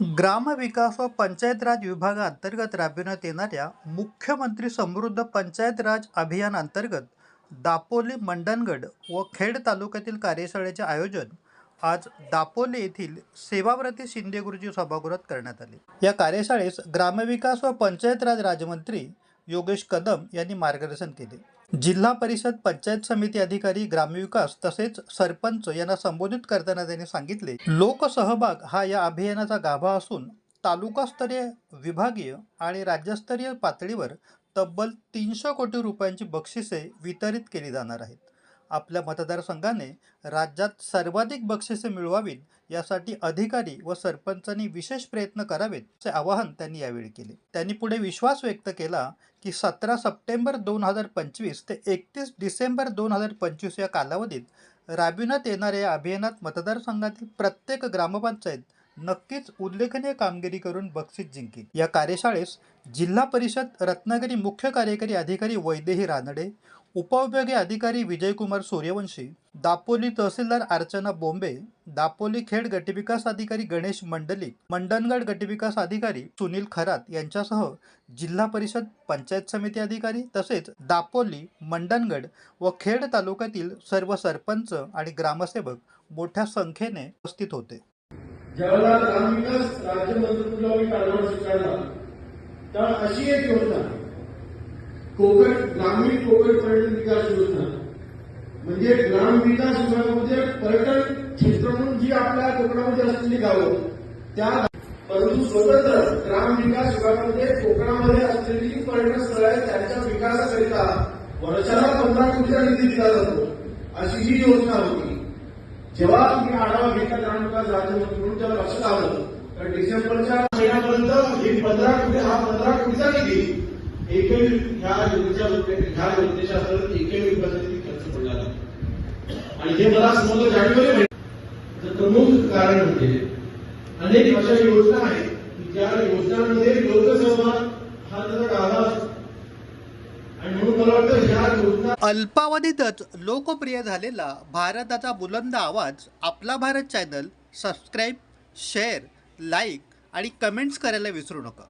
ग्रामविकास व पंचायत राज विभागाअंतर्गत राबविण्यात येणाऱ्या मुख्यमंत्री समृद्ध पंचायत राज अभियान अंतर्गत दापोली मंडणगड व खेड तालुक्यातील कार्यशाळेचे आयोजन आज दापोली येथील सेवाव्रती शिंदे गुरुजी सभागृहात करण्यात आले. या कार्यशाळेस ग्रामविकास व पंचायत राज राज्यमंत्री योगेश कदम यांनी मार्गदर्शन केले. जिल्हा परिषद पंचायत समिती अधिकारी ग्रामविकास तसेच सरपंच यांना संबोधित करताना त्यांनी सांगितले लोकसहभाग हा या अभियानाचा गाभा असून तालुकास्तरीय विभागीय आणि राज्यस्तरीय पातळीवर तब्बल तीनशे कोटी रुपयांची बक्षिसे वितरित केली जाणार आहेत. आपल्या मतदारसंघाने राज्यात सर्वाधिक बक्षिसे मिळवावीत यासाठी अधिकारी व सरपंचांनी विशेष प्रयत्न करावेत असे आवाहन त्यांनी यावेळी केले. त्यांनी पुढे विश्वास व्यक्त केला की सतरा सप्टेंबर दोन हजार पंचवीस ते एकतीस डिसेंबर दोन हजार पंचवीस या कालावधीत राबविण्यात येणाऱ्या या अभियानात मतदारसंघातील प्रत्येक ग्रामपंचायत नक्कीच उल्लेखनीय कामगिरी करून बक्षीस जिंकेल. या कार्यशाळेस जिल्हा परिषद रत्नागिरी मुख्य कार्यकारी अधिकारी वैदेही रानडे उपविभागीय अधिकारी विजयकुमार सूर्यवंशी दापोली तहसीलदार अर्चना बोंबे दापोली खेड गटविकास अधिकारी गणेश मंडलिक मंडणगड गटविकास अधिकारी सुनील खरात यांच्यासह जिल्हा परिषद पंचायत समिती अधिकारी तसेच दापोली मंडणगड व खेड तालुक्यातील सर्व सरपंच आणि ग्रामसेवक मोठ्या संख्येने उपस्थित होते. ज्यावेळेला ग्रामविकास राज्यमंत्रित्वाला मी कारभार स्वीकारला. तेव्हा अशी एक योजना कोकण ग्रामीण कोकण पर्यटन विकास योजना म्हणजे ग्राम विकास विभागामध्ये पर्यटन क्षेत्र म्हणून जी आपल्या कोकणामध्ये असलेली गावं त्या परंतु स्वतंत्र ग्रामविकास विभागामध्ये कोकणामध्ये असलेली जी पर्यटन स्थळ आहेत त्यांच्या विकासाकरिता वर्षाला पंधरा कोटीचा निधी दिला जातो. अशी ही योजना होती. जेव्हा मी आढावा घेतला ग्रामविकास राज्यमंत्री म्हणून तेव्हा लक्षात आलं. तर डिसेंबरच्या महिन्यापर्यंत हे पंधरा कोटी हा पंधरा कोटीचा निधी ह्या योजनेच्या ह्या योजनेच्या अंतर्गत विकासासाठी खर्च पडला आणि हे मला समजलं जानेवारी प्रमुख कारण म्हणजे अनेक अशा योजना आहेत की ज्या योजनांमध्ये लोकसहभाग हा त्याचा गाभा असतो. आणि म्हणून मला वाटतं ह्या योजना अल्पावधीतच लोकप्रिय झालेला भारताचा बुलंद आवाज आपला Bharat channel subscribe share like आणि कमेंट्स करायला विसरू नका.